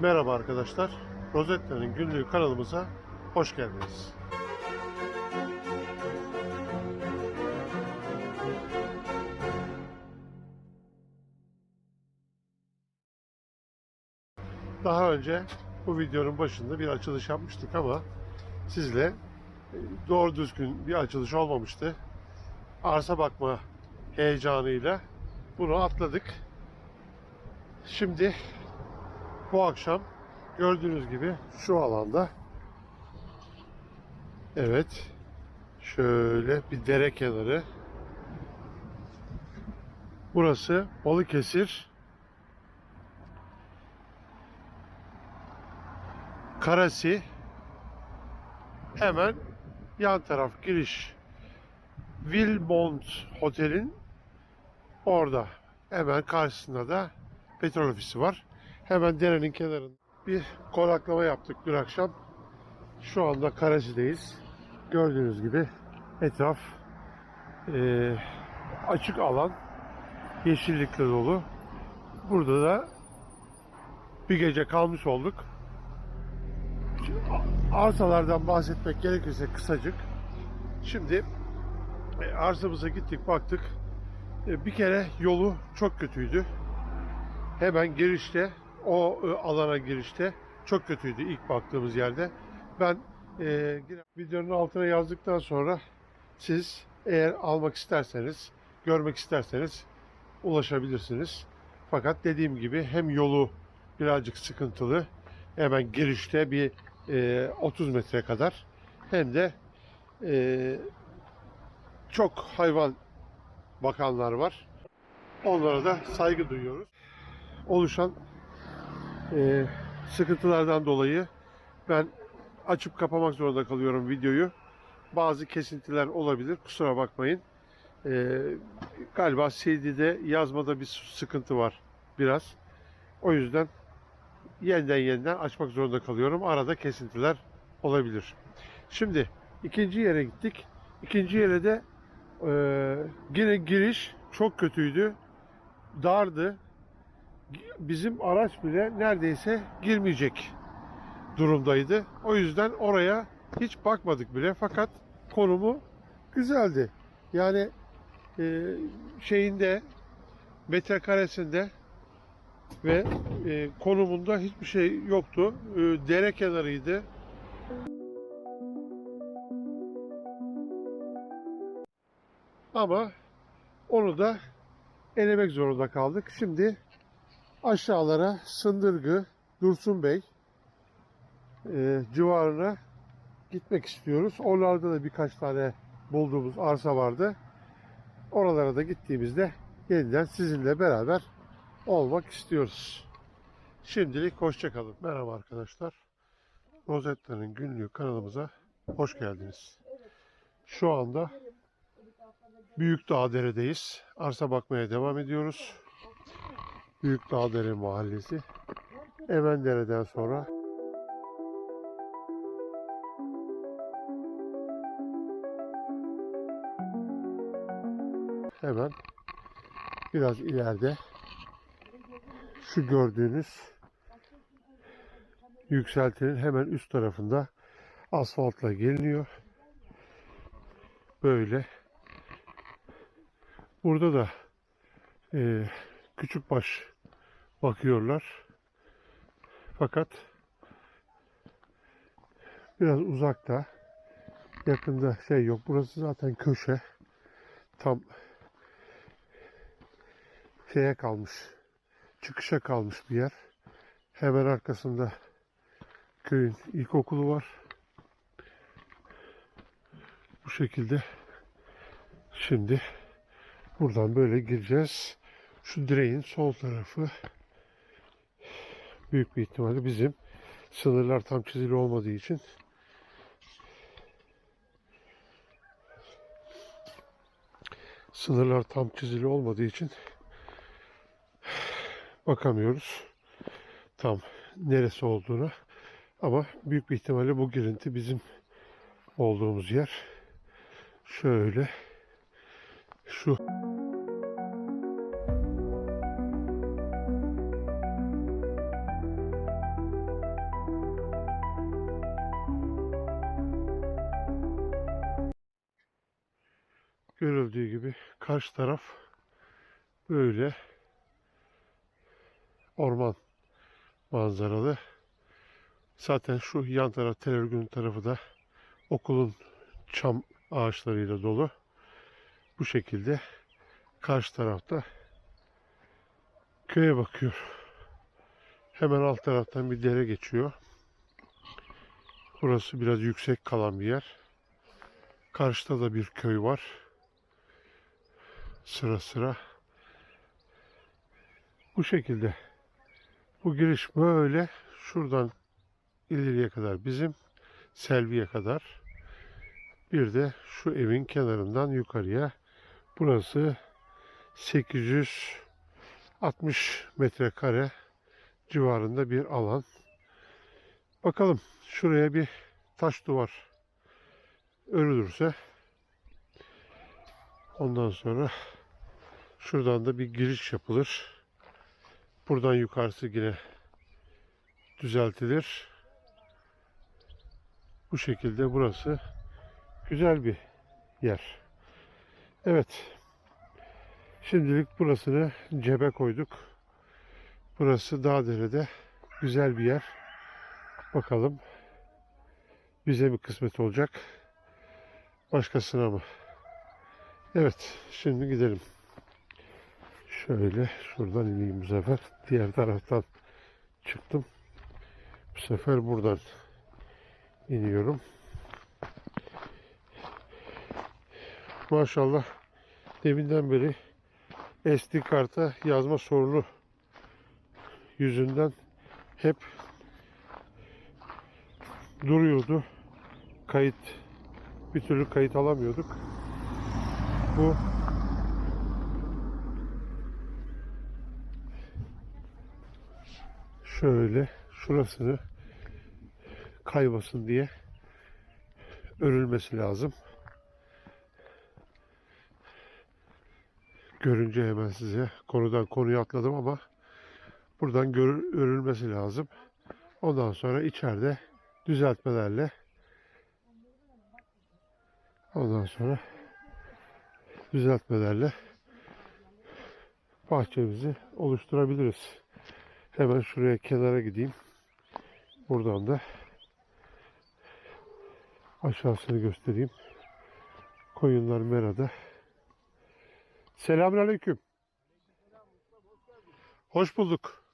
Merhaba arkadaşlar. Rozetta'nın günlüğü kanalımıza hoş geldiniz. Daha önce bu videonun başında bir açılış yapmıştık ama sizle e, doğru düzgün bir açılış olmamıştı. Arsa bakma heyecanıyla bunu atladık. Şimdi bu akşam gördüğünüz gibi şu alanda. Evet şöyle bir dere kenarı. Burası Balıkesir. Karasi. Hemen yan taraf giriş. Wilmont Otel'in orada. Hemen karşısında da petrol ofisi var. Hemen derenin kenarında bir konaklama yaptık dün akşam. Şu anda Karasi'deyiz. Gördüğünüz gibi etraf eee, açık alan, yeşillikle dolu. Burada da bir gece kalmış olduk. Arsalardan bahsetmek gerekirse kısacık. Şimdi e, arsamıza gittik baktık. E, Bir kere yolu çok kötüydü. Hemen girişte o e, alana girişte çok kötüydü ilk baktığımız yerde. Ben e, videonun altına yazdıktan sonra siz eğer almak isterseniz, görmek isterseniz ulaşabilirsiniz. Fakat dediğim gibi hem yolu birazcık sıkıntılı, hemen girişte bir e, 30 metre kadar hem de e, çok hayvan bakanlar var. Onlara da saygı duyuyoruz. Oluşan e, sıkıntılardan dolayı ben açıp kapamak zorunda kalıyorum videoyu. Bazı kesintiler olabilir. Kusura bakmayın. E, galiba CD'de yazmada bir sıkıntı var biraz. O yüzden yeniden yeniden açmak zorunda kalıyorum. Arada kesintiler olabilir. Şimdi ikinci yere gittik. İkinci yere de e, yine giriş çok kötüydü. Dardı. Bizim araç bile neredeyse girmeyecek durumdaydı. O yüzden oraya hiç bakmadık bile. Fakat konumu güzeldi. Yani e, şeyinde metrekaresinde ve e, konumunda hiçbir şey yoktu. E, dere kenarıydı. Ama onu da elemek zorunda kaldık. Şimdi aşağılara Sındırgı, Dursun Bey e, civarına gitmek istiyoruz. Oralarda da birkaç tane bulduğumuz arsa vardı. Oralara da gittiğimizde yeniden sizinle beraber olmak istiyoruz. Şimdilik hoşçakalın. Merhaba arkadaşlar. Rozetta'nın günlüğü kanalımıza hoş geldiniz. Şu anda Büyükdağ Dere'deyiz. Arsa bakmaya devam ediyoruz. Büyükdağ Dere Mahallesi. Emendere'den sonra hemen biraz ileride şu gördüğünüz yükseltinin hemen üst tarafında asfaltla geliniyor. Böyle. Burada da e, küçük baş bakıyorlar. Fakat biraz uzakta yakında şey yok. Burası zaten köşe. Tam şeye kalmış. Çıkışa kalmış bir yer. Hemen arkasında köyün ilkokulu var. Bu şekilde şimdi buradan böyle gireceğiz. Şu direğin sol tarafı büyük bir ihtimalle bizim sınırlar tam çizili olmadığı için sınırlar tam çizili olmadığı için bakamıyoruz tam neresi olduğuna. Ama büyük bir ihtimalle bu girinti bizim olduğumuz yer. Şöyle şu Görüldüğü gibi karşı taraf böyle orman manzaralı. Zaten şu yan taraf tel örgünün tarafı da okulun çam ağaçlarıyla dolu. Bu şekilde karşı tarafta köye bakıyor. Hemen alt taraftan bir dere geçiyor. Burası biraz yüksek kalan bir yer. Karşıda da bir köy var. Sıra sıra. Bu şekilde. Bu giriş böyle şuradan ileriye kadar bizim Selvi'ye kadar. Bir de şu evin kenarından yukarıya. Burası 860 metrekare civarında bir alan. Bakalım şuraya bir taş duvar örülürse ondan sonra şuradan da bir giriş yapılır. Buradan yukarısı yine düzeltilir. Bu şekilde burası güzel bir yer. Evet. Şimdilik burasını cebe koyduk. Burası Dağdere'de güzel bir yer. Bakalım bize mi kısmet olacak? Başkasına mı? Evet, şimdi gidelim. Şöyle şuradan ineyim bu sefer. Diğer taraftan çıktım. Bu sefer buradan iniyorum. Maşallah deminden beri SD karta yazma sorunu yüzünden hep duruyordu. Kayıt bir türlü kayıt alamıyorduk. Bu şöyle şurasını kaymasın diye örülmesi lazım. Görünce hemen size konudan konuya atladım ama buradan gör, örülmesi lazım. Ondan sonra içeride düzeltmelerle ondan sonra düzeltmelerle bahçemizi oluşturabiliriz. Hemen şuraya kenara gideyim. Buradan da aşağısını göstereyim. Koyunlar merada. Selamünaleyküm. Hoş bulduk.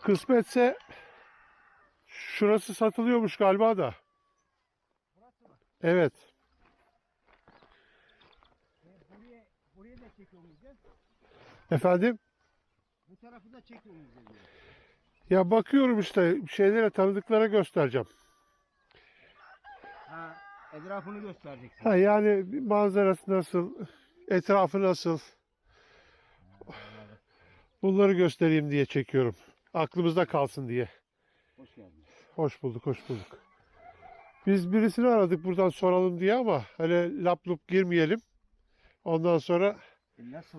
Kısmetse şurası satılıyormuş galiba da. Evet. Buraya, buraya da çekiyor muyuz ya? Efendim? Bu tarafı da çekiyor muyuz ya? Ya bakıyorum işte şeylere tanıdıklara göstereceğim. Ha, etrafını göstereceksin. Ha yani manzarası nasıl, etrafı nasıl. Bunları göstereyim diye çekiyorum. Aklımızda kalsın diye. Hoş geldin. Hoş bulduk, hoş bulduk. Biz birisini aradık buradan soralım diye ama öyle lap lup girmeyelim. Ondan sonra E nasıl,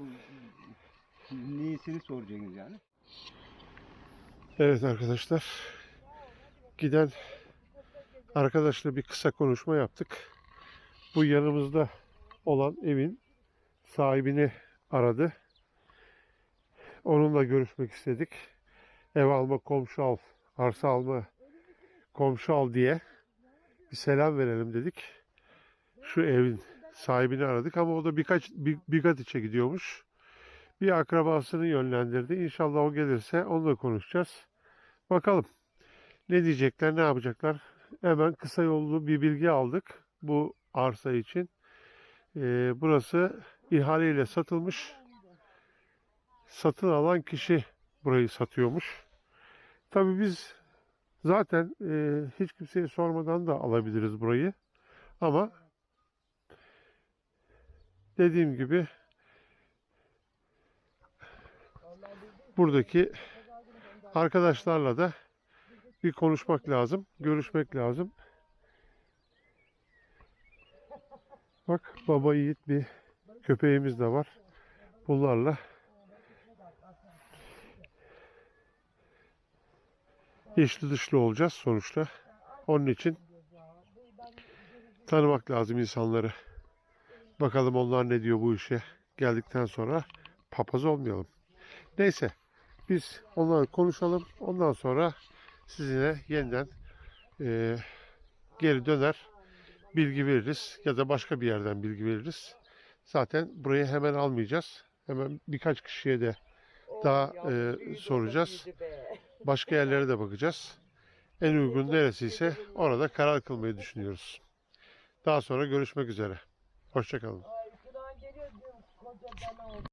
neyisini soracaksınız yani? evet arkadaşlar giden arkadaşla bir kısa konuşma yaptık. Bu yanımızda olan evin sahibini aradı. Onunla görüşmek istedik. Ev alma, komşu al, arsa alma, komşu al diye bir selam verelim dedik. Şu evin sahibini aradık ama o da birkaç bir, Bigatiç'e gidiyormuş. Bir akrabasını yönlendirdi. İnşallah o gelirse onunla konuşacağız. Bakalım ne diyecekler, ne yapacaklar. Hemen kısa yollu bir bilgi aldık bu arsa için. Ee, burası ihaleyle satılmış. Satın alan kişi burayı satıyormuş. Tabii biz zaten e, hiç kimseye sormadan da alabiliriz burayı. Ama dediğim gibi buradaki arkadaşlarla da bir konuşmak lazım, görüşmek lazım. Bak baba yiğit bir köpeğimiz de var. Bunlarla içli dışlı olacağız sonuçta. Onun için tanımak lazım insanları. Bakalım onlar ne diyor bu işe. Geldikten sonra papaz olmayalım. Neyse biz onlarla konuşalım. Ondan sonra sizinle yeniden eee, geri döner bilgi veririz ya da başka bir yerden bilgi veririz. Zaten burayı hemen almayacağız. Hemen birkaç kişiye de daha eee, soracağız. Başka yerlere de bakacağız. En uygun neresi ise orada karar kılmayı düşünüyoruz. Daha sonra görüşmek üzere. Hoşçakalın.